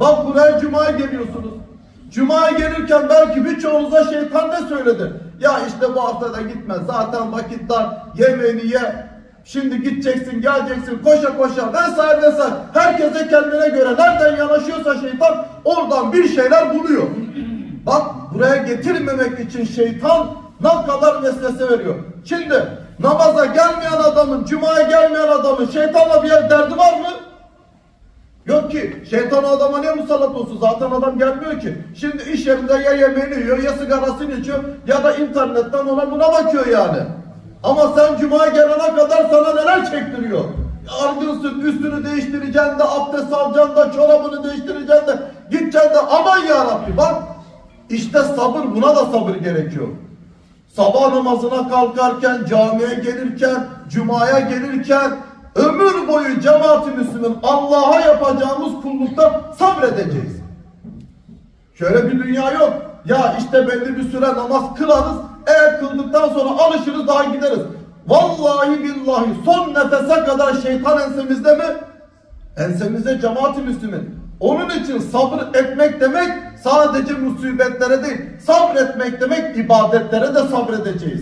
Bak buraya Cuma'ya geliyorsunuz. Cuma'ya gelirken belki birçoğunuza şeytan ne söyledi? Ya işte bu hafta da gitme. Zaten vakit dar. Yemeğini ye. Şimdi gideceksin, geleceksin, koşa koşa vesaire vesaire. Herkese kendine göre nereden yanaşıyorsa şeytan oradan bir şeyler buluyor. Bak buraya getirmemek için şeytan ne kadar vesvese veriyor. Şimdi namaza gelmeyen adamın, cumaya gelmeyen adamın şeytanla bir yer derdi var mı? Ki şeytan adama niye musallat olsun zaten adam gelmiyor ki. Şimdi iş yerinde ya yemeğini yiyor ya sigarasını içiyor ya da internetten ona buna bakıyor yani. Ama sen cumaya gelene kadar sana neler çektiriyor. Argınsın üstünü değiştireceksin de abdest alacaksın da çorabını değiştireceksin de gideceksin de aman yarabbi bak işte sabır buna da sabır gerekiyor. Sabah namazına kalkarken, camiye gelirken, cumaya gelirken ömür boyu cemaat-i Müslümin Allah'a yapacağımız kullukta sabredeceğiz. Şöyle bir dünya yok. Ya işte belli bir süre namaz kılarız. Eğer kıldıktan sonra alışırız daha gideriz. Vallahi billahi son nefese kadar şeytan ensemizde mi? Ensemizde cemaat-i Müslümin. Onun için sabır etmek demek sadece musibetlere değil, sabretmek demek ibadetlere de sabredeceğiz.